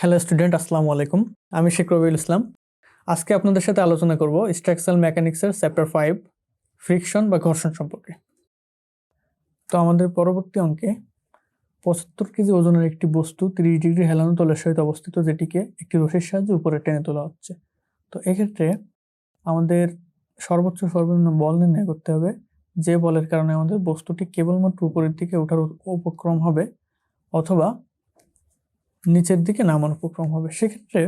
Hello student আসসালামু আলাইকুম আমি শেখ রবিউল ইসলাম। আজকে আপনাদের সাথে আলোচনা করব স্ট্রাকচারাল মেকানিক্সের চ্যাপ্টার ফাইভ ফ্রিকশন বা ঘর্ষণ সম্পর্কে। তো আমাদের পরবর্তী অঙ্কে পঁচাত্তর কেজি ওজনের একটি বস্তু তিরিশ ডিগ্রি হেলানো তলের সহিত অবস্থিত, যেটিকে একটি রশির সাহায্যে উপরে টেনে তোলা হচ্ছে। তো এক্ষেত্রে আমাদের সর্বোচ্চ সর্বনিম্ন বল নির্ণয় করতে হবে। যে বলের কারণে আমাদের বস্তুটি কেবলমাত্র উপরের দিকে ওঠার উপক্রম হবে, অথবা নিচের দিকে নামার উপক্রম হবে। সেক্ষেত্রে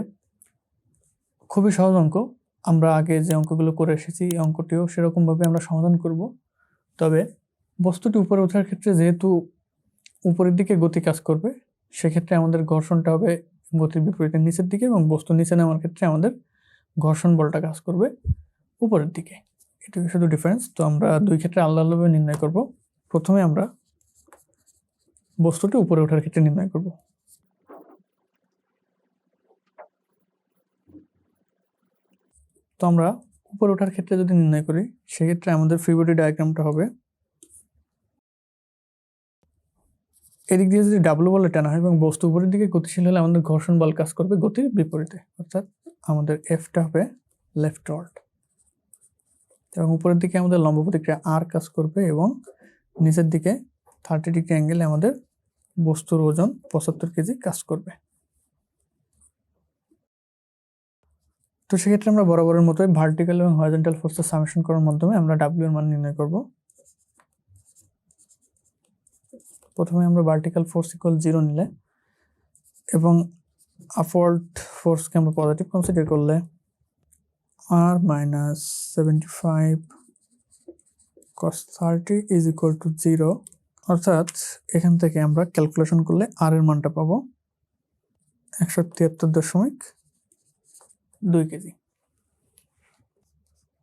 খুবই সহজ অঙ্ক। আমরা আগে যে অঙ্কগুলো করে এসেছি, এই অঙ্কটিও সেরকমভাবে আমরা সমাধান করব। তবে বস্তুটি উপরে ওঠার ক্ষেত্রে যেহেতু উপরের দিকে গতি কাজ করবে, সেক্ষেত্রে আমাদের ঘর্ষণটা হবে গতির বিপরীতে নিচের দিকে এবং বস্তু নিচে নামার ক্ষেত্রে আমাদের ঘর্ষণ বলটা কাজ করবে উপরের দিকে। এটুকু শুধু ডিফারেন্স তো আমরা দুই ক্ষেত্রে আলাদা আলাদাভাবে নির্ণয় করব। প্রথমে আমরা বস্তুটি উপরে ওঠার ক্ষেত্রে নির্ণয় করব। তো আমরা উপরে ওঠার ক্ষেত্রে যদি নির্ণয় করি, সেক্ষেত্রে আমাদের ফ্রি ডায়াগ্রামটা হবে। এদিক দিয়ে যদি ডাব্লু বলে টানা হয় এবং বস্তু উপরের দিকে গতিশীল হলে আমাদের ঘর্ষণ বল কাজ করবে গতির বিপরীতে, অর্থাৎ আমাদের এফটা হবে লেফট ওয়ার্ড এবং উপরের দিকে আমাদের লম্ব প্রতিক্রিয়া আর কাজ করবে এবং নিচের দিকে থার্টি ডিগ্রি অ্যাঙ্গেলে আমাদের বস্তুর ওজন পঁচাত্তর কেজি কাজ করবে। তো সেক্ষেত্রে আমরা বরাবরের মতোই ভার্টিক্যাল এবং হরিজন্টাল ফোর্সের সামেশন করার মাধ্যমে আমরা ডাব্লিউ এর মান নির্ণয় করব। প্রথমে আমরা ভার্টিক্যাল ফোর্স ইকুয়াল জিরো নিলে এবং আপওয়ার্ড ফোর্সকে আমরা পজিটিভ কনসিডার করলে আর minus seventy five cos thirty is equal to zero অর্থাৎ এখান থেকে আমরা ক্যালকুলেশন করলে আর এর মানটা পাবো একশো তিয়াত্তর দশমিক দুই কেজি।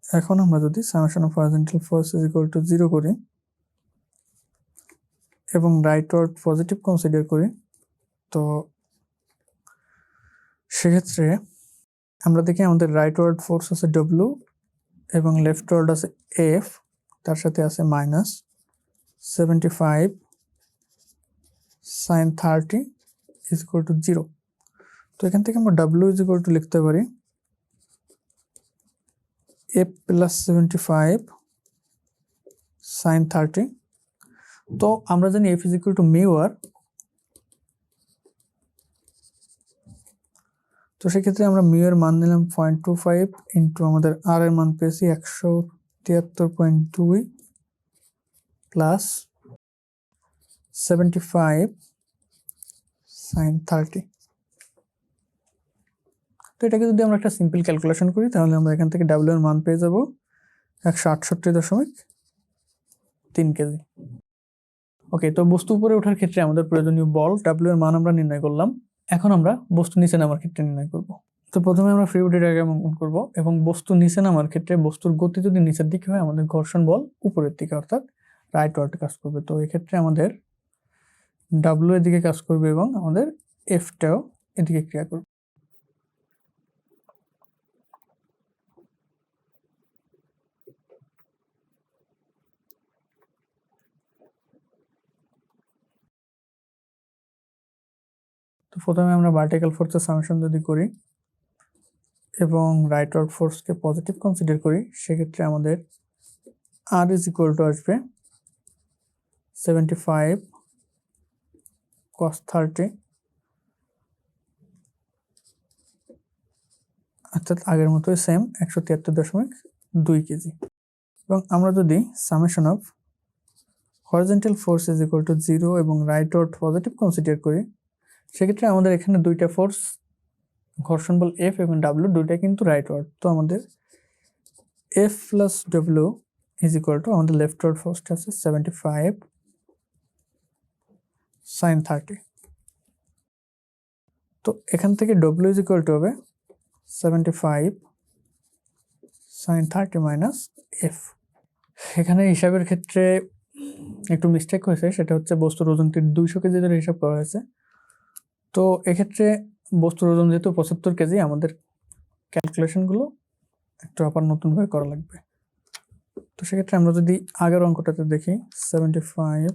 এখন আমরা যদি summation of horizontal force is equal to zero করি এবং রাইট ওয়ার্ড পজিটিভ কনসিডার করি, তো সেক্ষেত্রে আমরা দেখি আমাদের রাইট ওয়ার্ড ফোর্স আছে ডব্লু এবং লেফট ওয়ার্ড আছে এফ তার সাথে আছে minus seventy five sine thirty is equal to zero তো এখান থেকে আমরা ডাব্লু ইজ ইকুয়াল টু লিখতে পারি F plus seventy five sine thirty তো আমরা জানি F is equal to mu R তো সেক্ষেত্রে আমরা মিউ মান নিলাম পয়েন্ট টু ফাইভ ইন্টু আমাদের আর এর মান পেয়েছি একশো তিয়াত্তর পয়েন্ট দুই plus seventy five sine thirty তো এটাকে যদি আমরা একটা সিম্পল ক্যালকুলেশন করি, তাহলে আমরা এখান থেকে ডাব্লিউ এর মান পেয়ে যাব একশো আটষট্টি দশমিক তিন কেজি। ওকে তো বস্তু উপরে ওঠার ক্ষেত্রে আমাদের প্রয়োজনীয় বল ডাব্লিউ এর মান আমরা নির্ণয় করলাম। এখন আমরা বস্তু নিচে নামার ক্ষেত্রে নির্ণয় করব। তো প্রথমে আমরা ফ্রি বডি ডায়াগ্রাম অঙ্কন করব এবং বস্তু নিচে নামার ক্ষেত্রে বস্তুর গতি যদি নিচের দিকে হয়, আমাদের ঘর্ষণ বল উপরের দিকে, অর্থাৎ রাইট ওয়ার্ড কাজ করবে। তো এক্ষেত্রে আমাদের ডাব্লিউ এর দিকে কাজ করবে এবং আমাদের এফটাও এদিকে ক্রিয়া করবে। তো প্রথমে আমরা ভার্টিক্যাল ফোর্সের সামেশন যদি করি এবং রাইট ওয়ার্ড ফোর্সকে পজিটিভ কনসিডার করি, সেক্ষেত্রে আমাদের আর ইজ ইকুয়াল টু আসবে সেভেন্টি ফাইভ কস থার্টি অর্থাৎ আগের মতোই সেম একশো তিয়াত্তর দশমিক দুই কেজি। এবং আমরা যদি summation of horizontal force is equal to zero এবং রাইট ওয়ার্ড পজিটিভ কনসিডার করি সেক্ষেত্রে আমাদের এখানে দুইটা ফোর্স ঘর্ষণ বল এফ এবং ডাব্লিউ দুইটা কিন্তু রাইট ওয়ার্ড তো আমাদের F plus W is equal to আমাদের লেফট ওয়ার্ড ফোর্সটা আছে সেভেন্টি ফাইভ সাইন থার্টি তো এখান থেকে ডব্লিউ ইজ ইকুয়াল টু হবে seventy five sine thirty minus F এখানে হিসাবের ক্ষেত্রে একটু মিস্টেক হয়েছে, সেটা হচ্ছে বস্তুর ওজনটি দুইশো কেজি ধরে হিসাব করা হয়েছে। তো এক্ষেত্রে বস্তুর ওজন যেহেতু পঁচাত্তর কেজি, আমাদের ক্যালকুলেশনগুলো একটু আবার নতুনভাবে করা লাগবে। তো সেক্ষেত্রে আমরা যদি আগের অঙ্কটাতে দেখি সেভেন্টি ফাইভ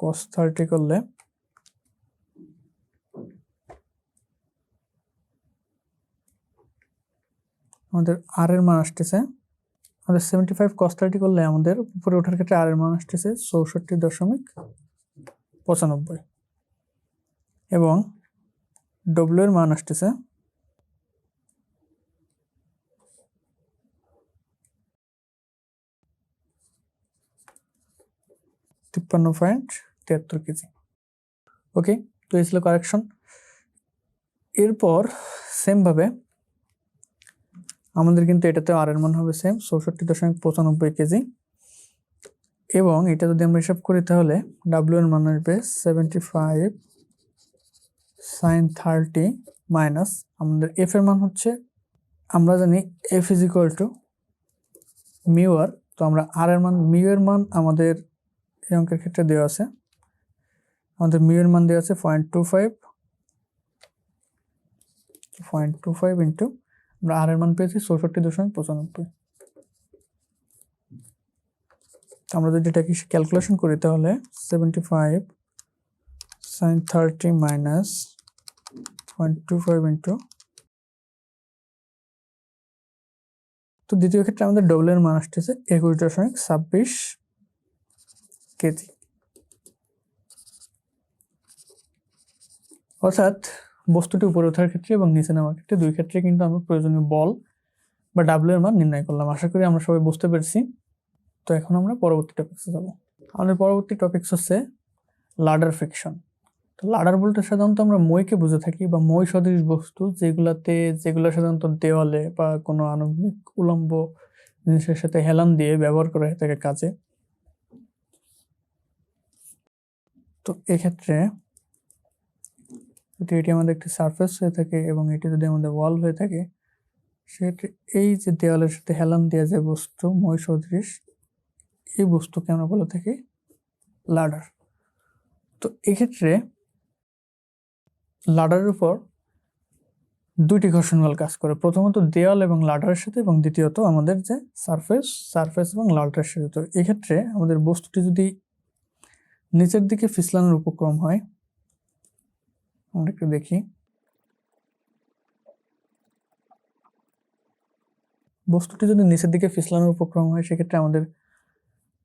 কস থার্টি করলে আমাদের আর এর মান আসতেছে, আমাদের সেভেন্টি ফাইভ কস থার্টি করলে আমাদের উপরে ওঠার ক্ষেত্রে আর এর মান আসতেছে চৌষট্টি দশমিক পঁচানব্বই। এবং ডব্লিউ এর মান আসতেছে। তিপ্পান্ন পয়েন্ট তিয়াত্তর কেজি। ওকে তো এই ছিল কারেকশন এরপর সেমভাবে আমাদের কিন্তু এটাতে আর এর মান হবে সেম চৌষট্টি দশমিক পঁচানব্বই কেজি। এবং এটা যদি আমরা হিসাব করি তাহলে ডাব্লিউ এর মান আসবে seventy five sine thirty minus আমাদের এফ এর মান হচ্ছে, আমরা জানি F is equal to mu R তো আমরা আর এর মান মিউ এর মান আমাদের এই অঙ্কের ক্ষেত্রে দেওয়া আছে। আমাদের মিউ এর মান দেওয়া আছে point two five point two five into আমরা আর এর মান পেয়েছি চৌষট্টি দশমিক পঁচানব্বই। আমরা যদি এটাকে ক্যালকুলেশন করি তাহলে seventy five sine thirty minus point two five তো দ্বিতীয় ক্ষেত্রে আমাদের ডবল এর মান আসতেছে একুশ দশমিক ছাব্বিশ কেজি। অর্থাৎ বস্তুটি উপরে ওঠার ক্ষেত্রে এবং নিচে নামার ক্ষেত্রে দুই ক্ষেত্রে কিন্তু আমরা প্রয়োজনীয় বল বা ডাব্লিউ এর মান নির্ণয় করলাম। আশা করি আমরা সবাই বুঝতে পেরেছি। তো এখন আমরা পরবর্তী টপিক্সে যাব। আমাদের পরবর্তী টপিক্স হচ্ছে লাডার ফ্রিকশন তো লাডার বলতে সাধারণত আমরা মইকে বুঝে থাকি বা মই সদৃশ বস্তু যেগুলাতে, যেগুলো সাধারণত দেওয়ালে বা কোনো আণবিক উলম্ব জিনিসের সাথে হেলান দিয়ে ব্যবহার করা হয়ে থাকে কাজে। তো এক্ষেত্রে যদি এটি আমাদের একটি সারফেস হয়ে থাকে এবং এটি যদি আমাদের ওয়াল হয়ে থাকে, সেক্ষেত্রে এই যে দেওয়ালের সাথে হেলান দেওয়া যে বস্তু, মই সদৃশ, এই বস্তুকে আমরা বলে থাকি লাডার তো এক্ষেত্রে লাডারের উপর দুইটি ঘর্ষণ বল কাজ করে। প্রথমত দেওয়াল এবং লাডারের সাথে এবং দ্বিতীয়ত আমাদের যে সারফেস সারফেস এবং লাডারের সাথে। তো এক্ষেত্রে আমাদের বস্তুটি যদি নিচের দিকে ফিসলানোর উপক্রম হয়, আমরা একটু দেখি। বস্তুটি যদি নিচের দিকে ফিসলানোর উপক্রম হয়, সেক্ষেত্রে আমাদের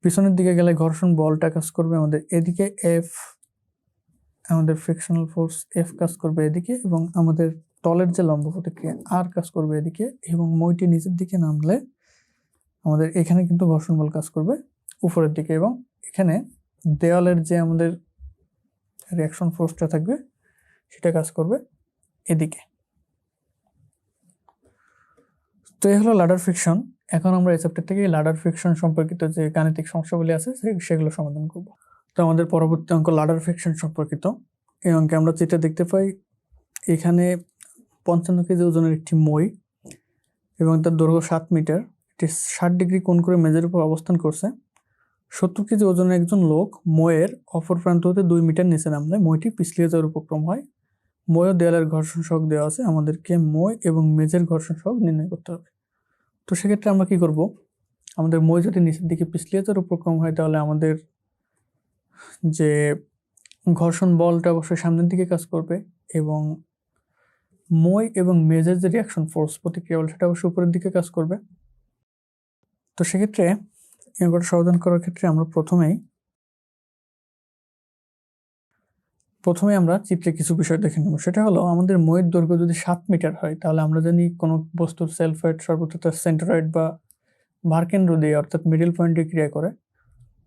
পিছনের দিকে গেলে ঘর্ষণ বলটা কাজ করবে। আমাদের এদিকে এফ আমাদের ফ্রিকশনাল ফোর্স এফ কাজ করবে এদিকে এবং আমাদের তলের যে লম্ব আর কাজ করবে এদিকে এবং মইটি নিচের দিকে নামলে আমাদের এখানে কিন্তু ঘর্ষণ বল কাজ করবে উপরের দিকে এবং এখানে দেওয়ালের যে আমাদের রিয়াকশন ফোর্সটা থাকবে, সেটা কাজ করবে এদিকে। তো এই হলো লাডার ফ্রিকশন এখন আমরা এই চ্যাপ্টার থেকে লাডার ফ্রিকশন সম্পর্কিত যে গাণিতিক সমস্যাগুলি আছে সেগুলো সমাধান করব। তো আমাদের পরবর্তী অঙ্ক লাডার ফ্রিকশন সম্পর্কিত। এই অঙ্কে আমরা চিত্রে দেখতে পাই, এখানে পঞ্চান্ন কেজি ওজনের একটি মই এবং তার দৈর্ঘ্য সাত মিটার, এটি ষাট ডিগ্রি কোণ করে মেজের উপর অবস্থান করছে। সত্তর কেজি ওজনের একজন লোক ময়ের অপর প্রান্ত হতে দুই মিটার নিচে নামলে মইটি পিছলিয়ে যাওয়ার উপক্রম হয়। মই ও দেয়ালের ঘর্ষণ সহগ দেওয়া আছে, আমাদেরকে মই এবং মেজের ঘর্ষণ সহগ নির্ণয় করতে হবে। তো সেক্ষেত্রে আমরা কি করব? আমাদের মই যদি নিচের দিকে পিছলিয়ে যাওয়ার উপক্রম হয়, তাহলে আমাদের যে ঘর্ষণ বলটা অবশ্যই সামনের দিকে কাজ করবে এবং মই এবং মেজের যে রিয়াকশন ফোর্স প্রতিক্রিয়া বল, সেটা অবশ্যই উপরের দিকে কাজ করবে। তো সেক্ষেত্রে অঙ্কটা সমাধান করার ক্ষেত্রে আমরা প্রথমেই প্রথমে আমরা চিত্রে কিছু বিষয় দেখে নেব। সেটা হলো আমাদের ময়ের দৈর্ঘ্য যদি সাত মিটার হয়, তাহলে আমরা জানি কোনো বস্তুর সেলফ সেলফয়েড সর্বত্র তার সেন্টারয়েড বা ভারকেন্দ্র দিয়ে অর্থাৎ মিডল পয়েন্টে ক্রিয়া করে।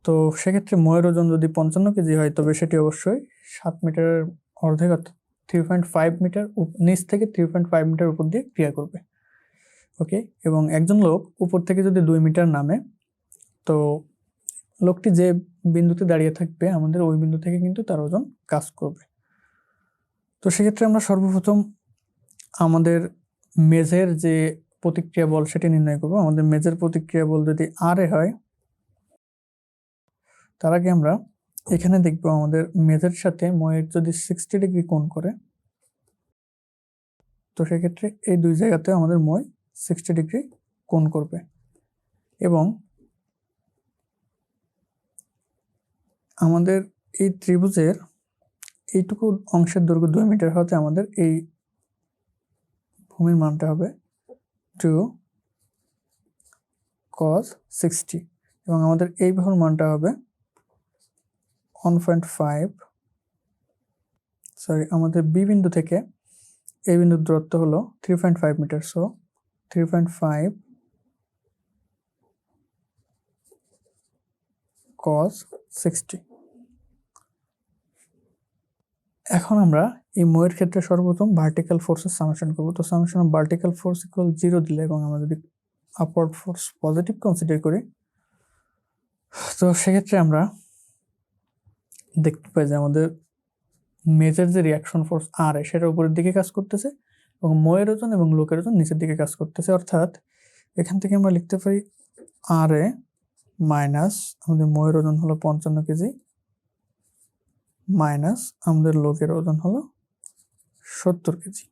তো সেক্ষেত্রে ময়ের ওজন যদি পঞ্চান্ন কেজি হয়, তবে সেটি অবশ্যই সাত মিটারের অর্ধেক অর্থাৎ থ্রি পয়েন্ট ফাইভ মিটার নিচ থেকে থ্রি পয়েন্ট ফাইভ মিটার উপর দিয়ে ক্রিয়া করবে। ওকে? এবং একজন লোক উপর থেকে যদি দুই মিটার নামে, তো লোকটি যে বিন্দুতে দাঁড়িয়ে থাকবে, আমাদের ওই বিন্দু থেকে কিন্তু তার ওজন কাজ করবে। তো সেক্ষেত্রে আমরা সর্বপ্রথম আমাদের মেজের যে প্রতিক্রিয়া বল, সেটি নির্ণয় করব। আমাদের মেজের প্রতিক্রিয়া বল যদি আর এ হয় তার আগে আমরা এখানে দেখব আমাদের মেজের সাথে ময়ের যদি সিক্সটি ডিগ্রি কোণ করে, তো সেক্ষেত্রে এই দুই জায়গাতে আমাদের মই সিক্সটি ডিগ্রি কোণ করবে এবং আমাদের এই ত্রিভুজের এইটুকু অংশের দৈর্ঘ্য দুই মিটার হতে আমাদের এই ভূমির মানটা হবে টু কজ সিক্সটি এবং আমাদের এই বাহুর মানটা হবে ওয়ান পয়েন্ট ফাইভ সরি আমাদের বি বিন্দু থেকে এই বিন্দুর দূরত্ব হলো three point five meter so three point five cos sixty এখন আমরা এই ময়ের ক্ষেত্রে সর্বপ্রথম ভার্টিক্যাল ফোর্সের সামেশন করব। তো summation of vertical force equal zero দিলে এবং আমরা যদি আপওয়ার্ড ফোর্স পজিটিভ কনসিডার করি, তো সেক্ষেত্রে আমরা দেখতে পাই যে আমাদের মেজর যে রিয়াকশন ফোর্স আর এ সেটা উপরের দিকে কাজ করতেছে এবং ময়ের ওজন এবং লোকের ওজন নিচের দিকে কাজ করতেছে। অর্থাৎ এখান থেকে আমরা লিখতে পারি আর এ মাইনাস আমাদের ময়ের ওজন হলো পঞ্চান্ন কেজি মাইনাস আমাদের লোকের ওজন হলো সত্তর কেজি।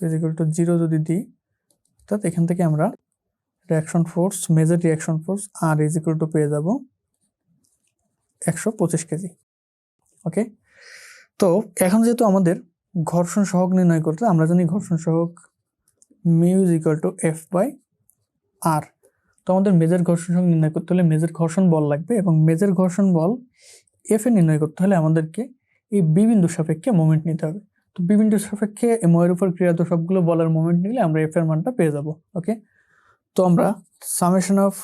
ইজিক্যাল টু জিরো যদি দিই, অর্থাৎ এখান থেকে আমরা reaction force major reaction force R is equal to পেয়ে যাব একশো পঁচিশ কেজি। ওকে তো এখন যেহেতু আমাদের ঘর্ষণ সহগ নির্ণয় করতে আমরা জানি ঘর্ষণ সহগ mu is equal to F by R তো আমাদের মেজর ঘর্ষণ সহগ নির্ণয় করতে হলে মেজর ঘর্ষণ বল লাগবে এবং মেজর ঘর্ষণ বল এফ এ নির্ণয় করতে হলে আমাদেরকে এই বিবিন্দু সাপেক্ষে মোমেন্ট নিতে হবে। তো বিবিন্দু সাপেক্ষে এই ময়ের উপর ক্রিয়াত সবগুলো বলের মোমেন্ট নিলে আমরা এফ এর মানটা পেয়ে যাব। ওকে তো আমরা summation of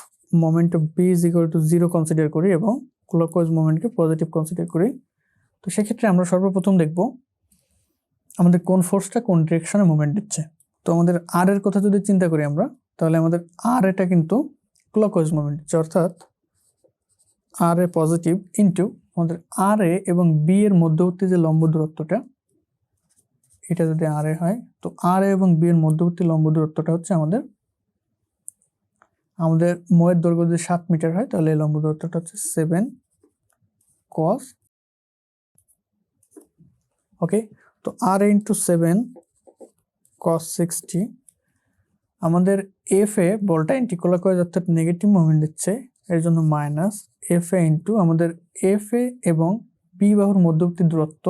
moment of B is equal to zero consider করি এবং ক্লকওয়াইজ মোমেন্টকে পজিটিভ কনসিডার করি। তো সেক্ষেত্রে আমরা সর্বপ্রথম দেখব আমাদের কোন ফোর্সটা কোন ডিরেকশনে মুভমেন্ট দিচ্ছে। তো আমাদের আর এর কথা যদি চিন্তা করি আমরা, তাহলে আমাদের আর এটা কিন্তু ক্লকওয়াইজ মুভমেন্ট দিচ্ছে, অর্থাৎ আর এ পজিটিভ ইন্টু আমাদের আর এ এবং বি এর মধ্যবর্তী যে লম্ব দূরত্বটা, এটা যদি আর এ হয়, তো আর এ এবং বি এর মধ্যবর্তী লম্ব দূরত্বটা হচ্ছে আমাদের আমাদের ময়ের দৈর্ঘ্য যদি সাত মিটার হয়, তাহলে এই লম্ব দূরত্বটা হচ্ছে সেভেন কস ওকে? তো R into seven cos sixty আমাদের এফ এ বলটা অ্যান্টিকোলাকয়েজ অর্থাৎ নেগেটিভ মুভমেন্ট দিচ্ছে, এর জন্য মাইনাস এফ এ ইন্টু আমাদের এফ এ এবং বি বাহুর মধ্যবর্তী দূরত্ব।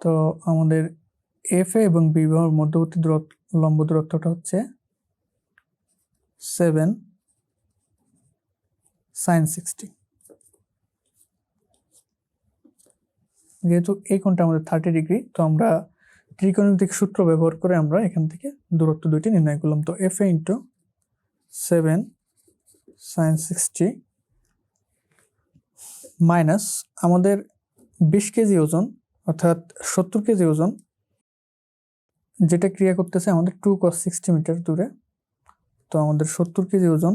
তো আমাদের এফ এ এবং বি বাহুর মধ্যবর্তী দূরত্ব, লম্ব দূরত্বটা হচ্ছে সেভেন সাইন সিক্সটি যেহেতু এই কোণটা আমাদের থার্টি ডিগ্রি তো আমরা ত্রিকোণমিতিক সূত্র ব্যবহার করে আমরা এখান থেকে দূরত্ব দুইটি নির্ণয় করলাম। তো F A into seven sine sixty minus আমাদের বিশ কেজি ওজন, অর্থাৎ সত্তর কেজি ওজন, যেটা ক্রিয়া করতেছে আমাদের টু কস সিক্সটি মিটার দূরে। তো আমাদের সত্তর কেজি ওজন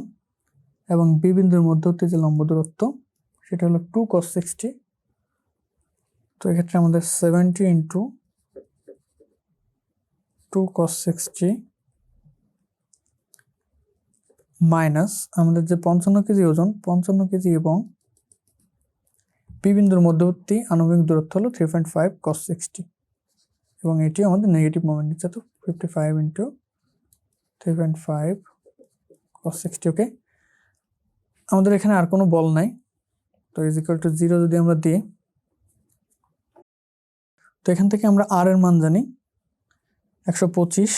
এবং বি বিন্দুর মধ্যবর্তী যে লম্ব দূরত্ব, সেটা হলো টু কস সিক্সটি তো এক্ষেত্রে আমাদের seventy into two cos sixty minus আমাদের যে পঞ্চান্ন কেজি ওজন, পঞ্চান্ন কেজি এবং পি বিন্দুর মধ্যবর্তী আণবিক দূরত্ব হলো three point five cos sixty এবং এটি আমাদের নেগেটিভ মোমেন্ট দিচ্ছে, তো fifty five into three point five cos sixty okay আমাদের এখানে আর কোনো বল নাই, তো ইজ টু জিরো যদি আমরা দিই তো এখান থেকে আমরা আর এর মান জানি, একশো পঁচিশ।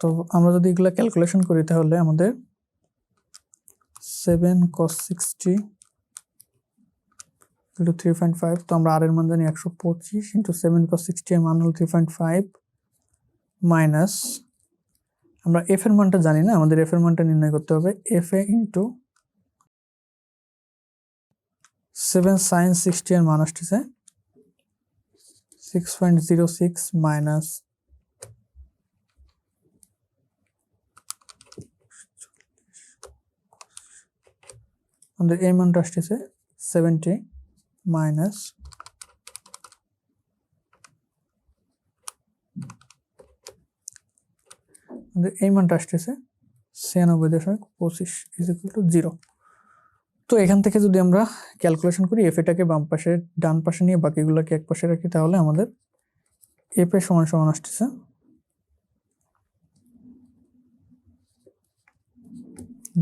তো আমরা যদি এগুলো ক্যালকুলেশন করি তাহলে আমাদের seven cos sixty into three point five তো আমরা আর এর মান জানি একশো পঁচিশ ইন্টু সেভেন কস সিক্সটি এর মান হল থ্রি পয়েন্ট ফাইভ মাইনাস আমরা এফ এর মানটা জানি না, আমাদের এফ এর মানটা নির্ণয় করতে হবে F A into seven sine sixty এর মান six point zero six minus আমাদের এই মানটা আসতেছে সেভেন্টি মাইনাস আমাদের এই মানটা আসতেছে ছিয়ানব্বই দশমিক পঁচিশ ইজ তো এখান থেকে যদি আমরা ক্যালকুলেশন করি এফ এটাকে বাম পাশে, ডান পাশে নিয়ে বাকিগুলোকে এক পাশে রাখি, তাহলে আমাদের এফ এ সমান সমান আসতেছে।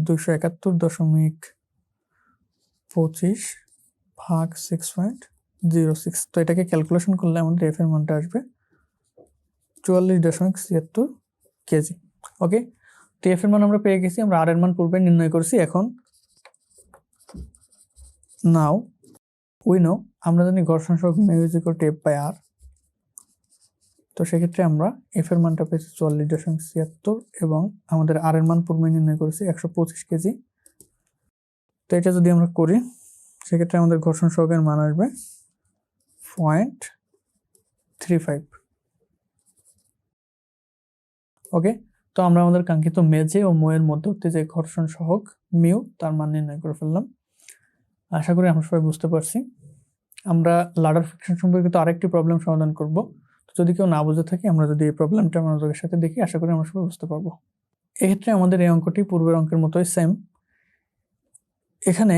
দুশো একাত্তর দশমিক পঁচিশ ভাগ সিক্স পয়েন্ট জিরো সিক্স তো এটাকে ক্যালকুলেশন করলে আমাদের এফ এর মানটা আসবে চুয়াল্লিশ দশমিক ছিয়াত্তর কেজি। ওকে তো এফ এর মান আমরা পেয়ে গেছি, আমরা আর এর মান পূর্বে নির্ণয় করছি, এখন নাও উই নো আমরা জানি ঘর্ষণ সহগ মিউজিক ও টেপ বাই আর তো সেক্ষেত্রে আমরা এফ এর মানটা পেয়েছি চুয়াল্লিশ দশমিক ছিয়াত্তর এবং আমাদের আর এর মান পূর্বে নির্ণয় করেছি একশো পঁচিশ কেজি। তো এটা যদি আমরা করি, সেক্ষেত্রে আমাদের ঘর্ষণ সহগের মান আসবে পয়েন্ট থ্রি ফাইভ। ওকে তো আমরা আমাদের কাঙ্ক্ষিত মেজে ও মোয়ের মধ্যবর্তী যে ঘর্ষণ সহগ মিউ তার মান নির্ণয় করে ফেললাম। আশা করি আমরা সবাই বুঝতে পারছি। আমরা লাডার ফ্রিকশন সম্পর্কিত আরেকটি প্রবলেম সমাধান করব। তো যদি কেউ না বুঝে থাকি, আমরা যদি এই প্রবলেমটা মনোযোগের সাথে দেখি, আশা করি আমরা সবাই বুঝতে পারব। এক্ষেত্রে আমাদের এই অঙ্কটি পূর্বের অঙ্কের মতোই সেম এখানে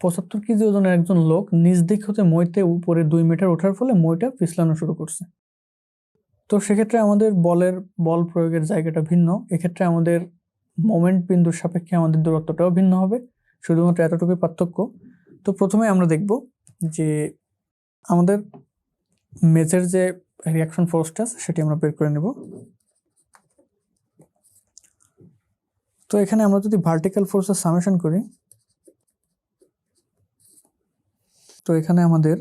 পঁচাত্তর কেজি ওজনের একজন লোক নিজ দিক হতে মইতে উপরে দুই মিটার ওঠার ফলে মইটা পিছলানো শুরু করছে। তো সেক্ষেত্রে আমাদের বলের বল প্রয়োগের জায়গাটা ভিন্ন। এক্ষেত্রে আমাদের মোমেন্ট বিন্দুর সাপেক্ষে আমাদের দূরত্বটাও ভিন্ন হবে। শুধুমাত্র এতটুকুই পার্থক্য। তো প্রথমে আমরা দেখব যে আমাদের মেজের যে রিয়াকশন ফোর্সটা সেটি আমরা বের করে নেব। তো এখানে আমরা যদি ভার্টিক্যাল ফোর্সের সামেশন করি, তো এখানে আমাদের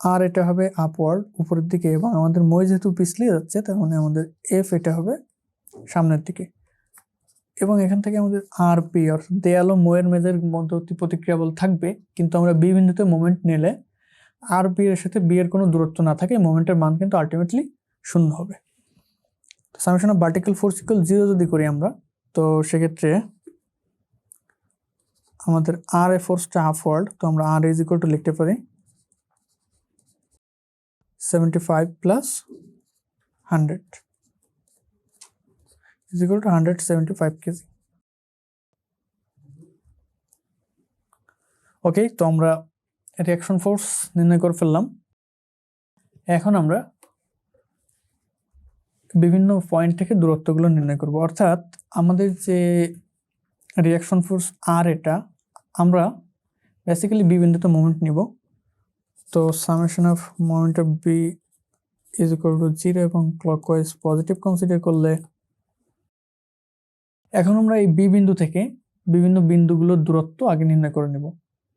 আর এটা হবে আপওয়ার্ড উপরের দিকে, এবং আমাদের মই যেহেতু পিছলিয়ে যাচ্ছে, তার মানে আমাদের এফ এটা হবে সামনের দিকে। এবং এখান থেকে আমাদের আর পি অর্থাৎ দেয়াল ও মোয়ের মেজের মধ্যবর্তী প্রতিক্রিয়া বল থাকবে, কিন্তু আমরা বি বিন্দুতে মোমেন্ট নিলে আর বি এর সাথে বি এর কোনো দূরত্ব না থাকে মোমেন্টের মান কিন্তু আলটিমেটলি শূন্য হবে। তো summation of vertical force equal zero যদি করি আমরা, তো সেক্ষেত্রে আমাদের আর এ ফোর্সটা আপওয়ার্ড তো আমরা আর ইজ ইকুয়াল টু লিখতে পারি seventy five plus hundred is equal to 175 kg okay তো আমরা রিয়াকশন ফোর্স নির্ণয় করে ফেললাম। এখন আমরা বিভিন্ন পয়েন্ট থেকে দূরত্বগুলো নির্ণয় করব। অর্থাৎ আমাদের যে রিয়াকশন ফোর্স আর এটা, আমরা বেসিক্যালি বি বিন্দুতে মোমেন্ট নিব। তো summation of moment of B is equal to zero এবং ক্লকওয়াইজ পজিটিভ কনসিডার করলে এখন আমরা এই বি বিন্দু থেকে বিভিন্ন বিন্দুগুলোর দূরত্ব আগে নির্ণয় করে নেব।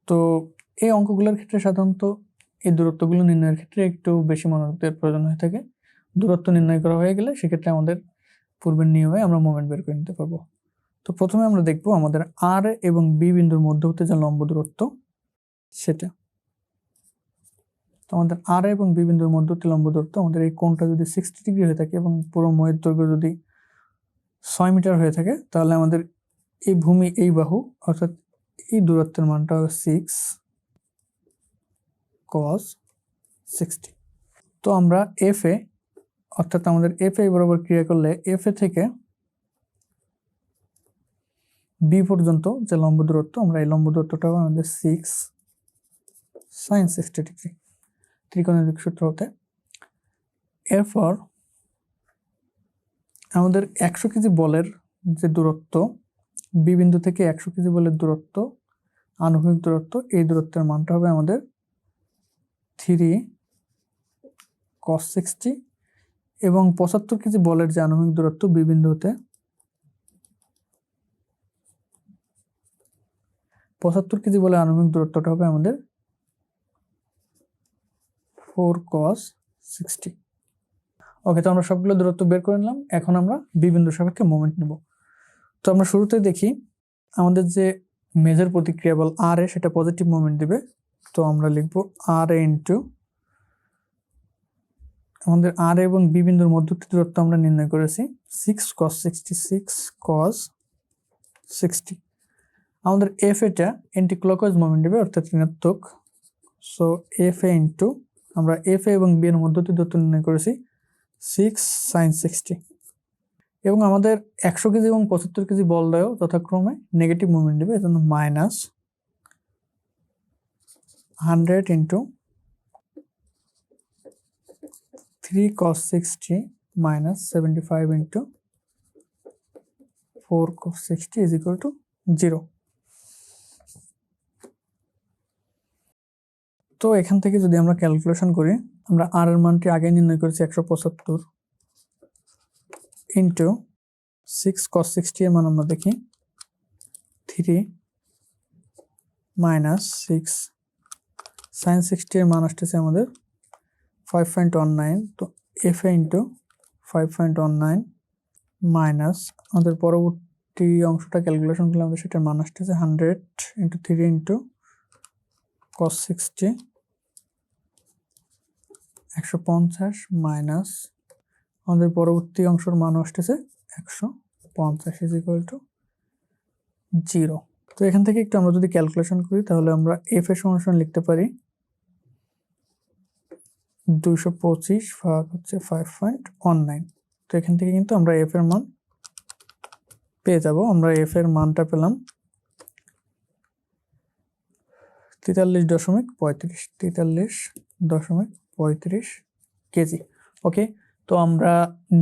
তো এই অঙ্কগুলোর ক্ষেত্রে সাধারণত এই দূরত্বগুলো নির্ণয়ের ক্ষেত্রে একটু বেশি মনোযোগের প্রয়োজন হয়ে থাকে। দূরত্ব নির্ণয় করা হয়ে গেলে সেক্ষেত্রে আমাদের পূর্বের নিয়মে আমরা মোমেন্ট বের করে নিতে পারব। তো প্রথমে আমরা দেখব আমাদের আর এবং বি বিন্দুর মধ্যবর্তী যে লম্ব দূরত্ব সেটা। তো আমাদের আর এবং বি বিন্দুর মধ্যবর্তী লম্ব দূরত্ব আমাদের এই কোণটা যদি সিক্সটি ডিগ্রি হয়ে থাকে এবং পুরো ময়ের দৈর্ঘ্য যদি ছয় মিটার হয়ে থাকে, তাহলে আমাদের এই ভূমি, এই বাহু, অর্থাৎ এই দূরত্বের মানটা হবে সিক্স কস সিক্সটি তো আমরা এফ এ, অর্থাৎ আমাদের এফ এ বরাবর ক্রিয়া করলে এফ এ থেকে বি পর্যন্ত যে লম্ব দূরত্ব, আমরা এই লম্ব দূরত্বটা হবে আমাদের সিক্স সাইন সিক্সটি ডিগ্রি ত্রিকোণমিতিক সূত্র হতে। এরপর আমাদের একশো কেজি বলের যে দূরত্ব, বি বিন্দু থেকে একশো কেজি বলের দূরত্ব, আনুভূমিক দূরত্ব, এই দূরত্বের মানটা হবে আমাদের থ্রি কস সিক্সটি এবং পঁচাত্তর কেজি বলের যে আনুভূমিক দূরত্ব, বি বিন্দু হতে পঁচাত্তর কেজি বলে আনুভূমিক দূরত্বটা হবে আমাদের ফোর কস সিক্সটি ওকে তো আমরা সবগুলো দূরত্ব বের করে নিলাম। এখন আমরা বিভিন্ন সাপেক্ষে মোমেন্ট নেব। তো আমরা শুরুতে দেখি আমাদের যে মেজর প্রতিক্রিয়া বল আর এ সেটা পজিটিভ মোমেন্ট দিবে। তো আমরা লিখব আর এ ইন্টু আমাদের আর এবং বি বিন্দুর মধ্যবর্তী দূরত্ব আমরা নির্ণয় করেছি। Six cos sixty six cos sixty আমাদের এফ এটা এন্টি ক্লকওয়াইজ মোমেন্ট দেবে, অর্থাৎ ঋণাত্মক। সো এফ এ ইন্টু আমরা এফ এ এবং বি এর মধ্যবর্তী দূরত্ব নির্ণয় করেছি। Six, sine sixty. এবং আমাদের একশো কেজি এবং পঁচাত্তর কেজি বল দেয় যথাক্রমে নেগেটিভ মুভমেন্ট দেবে এজন্য minus hundred into three cos sixty minus seventy five into four cos sixty is equal to zero. তো এখান থেকে যদি আমরা ক্যালকুলেশন করি, আমরা আর এর মানটি আগে নির্ণয় করেছি একশো পঁচাত্তর ইন্টু সিক্স কস সিক্সটি এর মান আমরা দেখি three minus six sine sixty এর মান আসতেছে আমাদের ফাইভ পয়েন্ট ওয়ান নাইন তো F A into five point one nine minus আমাদের পরবর্তী অংশটা ক্যালকুলেশন করলে আমাদের সেটার মান আসতেছে hundred into three into cos sixty একশো পঞ্চাশ মাইনাস আমাদের পরবর্তী অংশের মান আসতেছে একশো পঞ্চাশ ইজ ইকুয়াল টু জিরো তো এখান থেকে একটু আমরা যদি ক্যালকুলেশন করি, তাহলে আমরা এফ এর সমান লিখতে পারি দুইশো পঁচিশ ভাগ হচ্ছে ফাইভ পয়েন্ট ওয়ান নাইন তো এখান থেকে কিন্তু আমরা এফ এর মান পেয়ে যাব। আমরা এফ এর মানটা পেলাম তেতাল্লিশ দশমিক পঁয়ত্রিশ, তেতাল্লিশ দশমিক পঁয়ত্রিশ কেজি। ওকে তো আমরা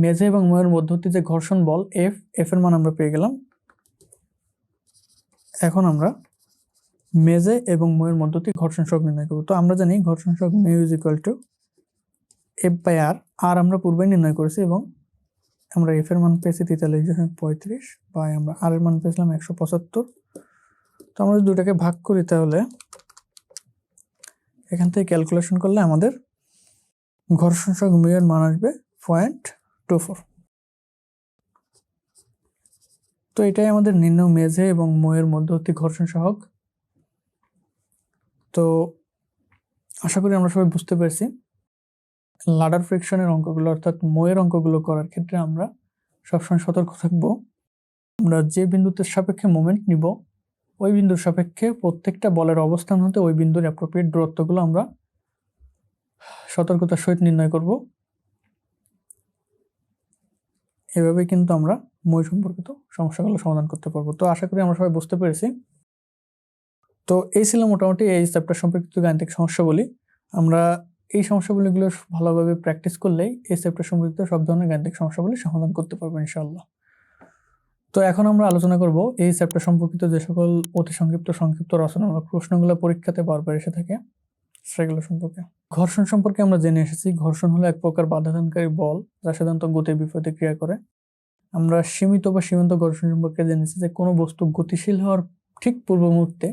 মেঝে এবং ময়ের মধ্যবর্তী যে ঘর্ষণ বল এফ এফ এর মান আমরা পেয়ে গেলাম। এখন আমরা মেজে এবং ময়ের মধ্যবর্তী ঘর্ষণ সহগ নির্ণয় করব। তো আমরা জানি ঘর্ষণ সহগ mu is equal to F by R আর আমরা পূর্বে নির্ণয় করেছি এবং আমরা এফ এর মান পেয়েছি তেতাল্লিশ দশমিক পঁয়ত্রিশ, বাই আমরা আর এর মান পেয়েছিলাম একশো পঁচাত্তর। তো আমরা যদি দুটাকে ভাগ করি তাহলে এখান থেকে ক্যালকুলেশন করলে আমাদের ঘর্ষণ সহগ মিউ মান আসবে পয়েন্ট টু ফোর তো এটাই আমাদের নিম্ন মেঝে এবং ময়ের মধ্যবর্তী ঘর্ষণ সহগ তো আশা করি আমরা সবাই বুঝতে পেরেছি। লাডার ফ্রিকশনের অঙ্কগুলো অর্থাৎ ময়ের অঙ্কগুলো করার ক্ষেত্রে আমরা সবসময় সতর্ক থাকব। আমরা যে বিন্দুতে সাপেক্ষে মোমেন্ট নিব ওই বিন্দুর সাপেক্ষে প্রত্যেকটা বলের অবস্থান হতে ওই বিন্দুর অ্যাপ্রোপ্রিয়েট দূরত্বগুলো আমরা সতর্কতার সহিত নির্ণয় করব। এভাবে কিন্তু আমরা মই সম্পর্কিত সমস্যাগুলো সমাধান করতে পারব। তো আশা করি আমরা সবাই বুঝতে পেরেছি। তো এই ছিল মোটামুটি এই চ্যাপ্টার সম্পর্কিত গাণিতিক সমস্যাগুলি আমরা এই সমস্যাগুলিগুলো ভালোভাবে প্র্যাকটিস করলেই এই চ্যাপ্টার সম্পর্কিত সব ধরনের গাণিতিক সমস্যাগুলি সমাধান করতে পারব ইনশাআল্লাহ। তো এখন আমরা আলোচনা করব এই চ্যাপ্টার সম্পর্কিত যে সকল অতি সংক্ষিপ্ত সংক্ষিপ্ত রচনামূলক প্রশ্নগুলো পরীক্ষাতে বারবার এসে থাকে, সেগুলো সম্পর্কে। ঘর্ষণ সম্পর্কে আমরা জেনে এসেছি, ঘর্ষণ হলো এক প্রকার বাধাদানকারী বল যা সাধারণত গতির বিপরীতে ক্রিয়া করে। আমরা সীমিত বা সীমান্ত ঘর্ষণ সম্পর্কে জেনেছি যে কোনো বস্তু গতিশীল হওয়ার ঠিক পূর্ব মুহূর্তে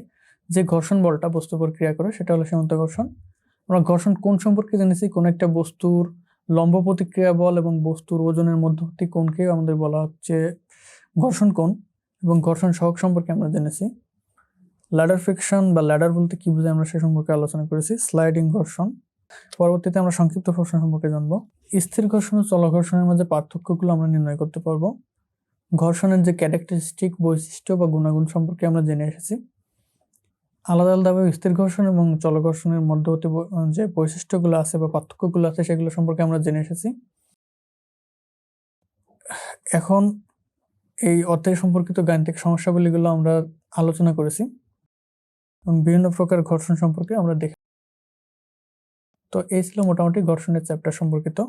যে ঘর্ষণ বলটা বস্তুর উপর ক্রিয়া করে, সেটা হলো সীমান্ত ঘর্ষণ। আমরা ঘর্ষণ কোন সম্পর্কে জেনেছি কোনো একটা বস্তুর লম্ব প্রতিক্রিয়া বল এবং বস্তুর ওজনের মধ্যবর্তী কোণকে আমাদের বলা হচ্ছে ঘর্ষণ কোণ এবং ঘর্ষণ সহগ সম্পর্কে আমরা জেনেছি। ল্যাডার ফ্রিকশন বা ল্যাডার বলতে কি বুঝে আমরা সে সম্পর্কে আলোচনা করেছি। স্লাইডিং ঘর্ষণ। পরবর্তীতে আমরা সংক্ষিপ্ত ঘর্ষণ সম্পর্কে জানব। স্থির ঘর্ষণ ও চল ঘর্ষণের মাঝে পার্থক্যগুলো আমরা নির্ণয় করতে পারব। ঘর্ষণের যে ক্যারেক্টারিস্টিক বৈশিষ্ট্য বা গুণাগুণ সম্পর্কে আমরা জেনে এসেছি। আলাদা আলাদাভাবে স্থির ঘর্ষণ এবং চল ঘর্ষণের মধ্যবর্তী যে বৈশিষ্ট্যগুলো আছে বা পার্থক্যগুলো আছে সেগুলো সম্পর্কে আমরা জেনে এসেছি। এখন এই অধ্যায় সম্পর্কিত গাণিতিক সমস্যাবলীগুলো আমরা আলোচনা করেছি এবং বিভিন্ন প্রকার ঘর্ষণ সম্পর্কে আমরা দেখি তো এই ছিল মোটামুটি ঘর্ষণের চ্যাপ্টার সম্পর্কিত।